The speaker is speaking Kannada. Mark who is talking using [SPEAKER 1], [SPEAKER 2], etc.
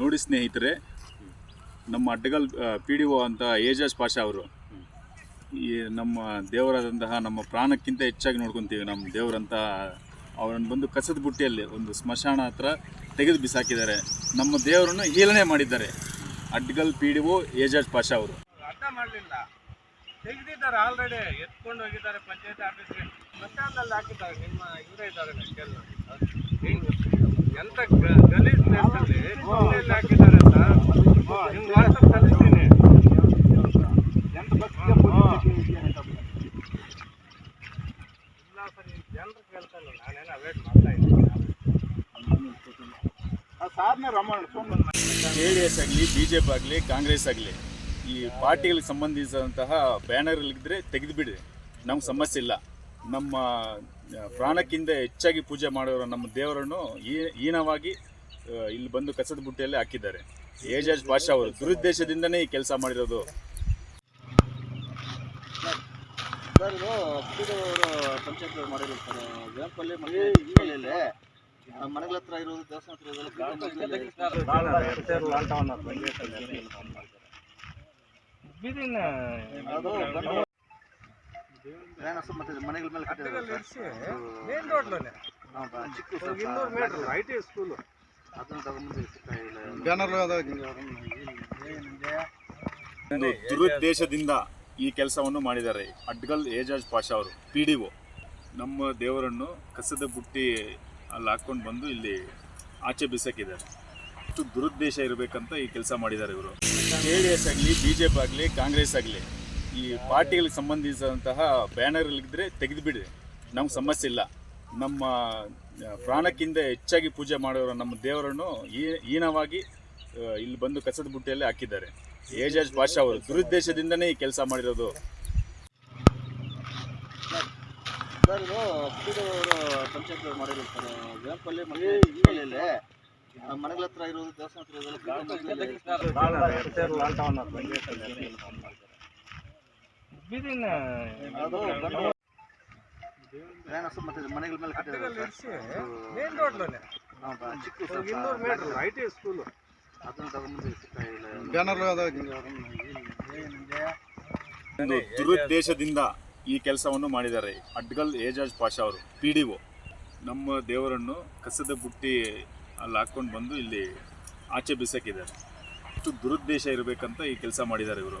[SPEAKER 1] ನೋಡಿ ಸ್ನೇಹಿತರೆ, ನಮ್ಮ ಅಡ್ಡಗಲ್ ಪಿ ಡಿ ಒ ಅಂತ ಏಜಾಜ್ ಪಾಷಾ ಅವರು, ಈ ನಮ್ಮ ದೇವರಾದಂತಹ ನಮ್ಮ ಪ್ರಾಣಕ್ಕಿಂತ ಹೆಚ್ಚಾಗಿ ನೋಡ್ಕೊತೀವಿ ನಮ್ಮ ದೇವರಂತ ಅವರನ್ನು ಬಂದು ಕಸದ ಬುಟ್ಟಿಯಲ್ಲಿ ಒಂದು ಸ್ಮಶಾನ ಹತ್ರ ತೆಗೆದು ಬಿಸಾಕಿದ್ದಾರೆ. ನಮ್ಮ ದೇವರನ್ನು ಹೀಲನೆ ಮಾಡಿದ್ದಾರೆ ಅಡ್ಗಲ್ P D O Ejaz Pasha ಅವರು.
[SPEAKER 2] ಅರ್ಥ ಮಾಡಲಿಲ್ಲ. ತೆಗೆದಿದ್ದಾರೆ ಆಲ್ರೆಡಿ ಎತ್ಕೊಂಡು ಹೋಗಿದ್ದಾರೆ ಪಂಚಾಯತ್ ಆಫೀಸ್ಗೆ. ಸ್ಮಶಾನದಲ್ಲಿ ಹಾಕಿದ್ದಾರೆ, ನಿಮ್ಮ ಇವರೇ ಇದ್ದಾರೆ ಎಂತ ಗ- ಗಲೀಜ್ ಪ್ಲೇಸಲ್ಲಿ ಕುಂಡೆಯಲ್ಲಿ ಹಾಕಿದ್ದಾರೆ ಅಂತ ನಿಮ್ಗೆ ವಾಟ್ಸಪ್ ಕಳಿಸ್ತೀನಿ ಇಲ್ಲ ಸರ್ ಈ ಜನರು ಕೇಳ್ತಾನೆ ನಾನೇನೋ ಅವೇಟ್ ಮಾಡ್ತಾ ಇದ್ದೀನಿ.
[SPEAKER 1] ಜೆ ಡಿ ಎಸ್ ಆಗಲಿ ಬಿ ಜೆ ಪಿ ಆಗಲಿ ಕಾಂಗ್ರೆಸ್ ಆಗಲಿ ಈ ಪಾರ್ಟಿಗಳಿಗೆ ಸಂಬಂಧಿಸಿದಂತಹ ಬ್ಯಾನರ್ಗಳಿದ್ರೆ ತೆಗೆದುಬಿಡಿ. ನಮ್ಗೆ ಸಮಸ್ಯೆ ಇಲ್ಲ. ನಮ್ಮ ಪ್ರಾಣಕ್ಕಿಂತ ಹೆಚ್ಚಾಗಿ ಪೂಜೆ ಮಾಡೋರು ನಮ್ಮ ದೇವರನ್ನು ಈ- ಹೀನವಾಗಿ ಇಲ್ಲಿ ಬಂದು ಕಸದ ಬುಟ್ಟಿಯಲ್ಲಿ ಹಾಕಿದ್ದಾರೆ. ಏಜಾಜ್ ಪಾಷಾ ಅವರು ದುರುದ್ದೇಶದಿಂದನೇ ಈ ಕೆಲಸ ಮಾಡಿರೋದು.
[SPEAKER 3] ಸರ್ ಇದು ಅವರು ಪಂಚಾಯತ್ ಮಾಡಿರೋದು ಸರ್ ಮನೆಗಳ ಹತ್ರ ಇರೋದು ದೇವಸ್ಥಾನ ಹತ್ರ ಮನೆಗಳ ಮೇಲೆ ಚಿಕ್ಕ
[SPEAKER 2] ಐ ಟಿ ಸ್ಕೂಲು.
[SPEAKER 3] ಅದನ್ನ ತಗೊಂಡ್ಬಂದು ಸಿಗ್ತಾ ಇಲ್ಲ.
[SPEAKER 1] ಒಂದು ದುರುದ್ದೇಶದಿಂದ ಈ ಕೆಲಸವನ್ನು ಮಾಡಿದ್ದಾರೆ. ಅಡ್ಗಲ್ ಏಜಾಜ್ ಪಾಷಾ ಅವರು, ಪಿ ಡಿ ಒ. ನಮ್ಮ ದೇವರನ್ನು ಕಸದ ಬುಟ್ಟಿ ಅಲ್ಲಿ ಹಾಕ್ಕೊಂಡು ಬಂದು ಇಲ್ಲಿ ಆಚೆ ಬಿಸಾಕಿದ್ದಾರೆ. ಅಷ್ಟು ದುರುದ್ದೇಶ ಇರಬೇಕಂತ ಈ ಕೆಲಸ ಮಾಡಿದ್ದಾರೆ ಇವರು. ಜೆ ಡಿ ಎಸ್ ಆಗಲಿ, ಬಿ ಜೆ ಪಿ ಆಗಲಿ, ಕಾಂಗ್ರೆಸ್ ಆಗಲಿ, ಈ ಪಾರ್ಟಿಗಳಿಗೆ ಸಂಬಂಧಿಸಿದಂತಹ ಬ್ಯಾನರ್ಗಳಿದ್ರೆ ತೆಗೆದುಬಿಡಿ ನಮ್ಗೆ ಸಮಸ್ಯೆ ಇಲ್ಲ. ನಮ್ಮ ಪ್ರಾಣಕ್ಕಿಂತ ಹೆಚ್ಚಾಗಿ ಪೂಜೆ ಮಾಡೋರು ನಮ್ಮ ದೇವರನ್ನು ಈ- ಹೀನವಾಗಿ ಇಲ್ಲಿ ಬಂದು ಕಸದ ಬುಟ್ಟಿಯಲ್ಲಿ ಹಾಕಿದ್ದಾರೆ. ಏಜಾಜ್ ಪಾಷಾ ಅವರು ದುರುದ್ದೇಶದಿಂದನೇ ಈ ಕೆಲಸ ಮಾಡಿರೋದು.
[SPEAKER 3] ಸರ್ ಇದು ಅವರು ಪಂಚಾಯತ್ ಸರ್ ಮನೆಗಳ ಹತ್ರ ಇರೋದು ದೇವಸ್ಥಾನ ಹತ್ರ ಮನೆಗಳ ಮೇಲೆ ಚಿಕ್ಕ ಸರ್
[SPEAKER 2] ಇನ್ನೂರು ಮೀಟರ್ ಐ ಟಿ ಸ್ಕೂಲು.
[SPEAKER 1] ಒಂದು ದುರುದ್ದೇಶದಿಂದ ಈ ಕೆಲಸವನ್ನು ಮಾಡಿದ್ದಾರೆ. ಅಡ್ಗಲ್ ಏಜಾಜ್ ಪಾಷಾ ಅವರು, ಪಿ ಡಿ ಒ. ನಮ್ಮ ದೇವರನ್ನು ಕಸದ ಬುಟ್ಟಿ ಅಲ್ಲಿ ಹಾಕ್ಕೊಂಡು ಬಂದು ಇಲ್ಲಿ ಆಚೆ ಬಿಸಾಕಿದ್ದಾರೆ. ಅಷ್ಟು ದುರುದ್ದೇಶ ಇರಬೇಕಂತ ಈ ಕೆಲಸ ಮಾಡಿದ್ದಾರೆ ಇವರು.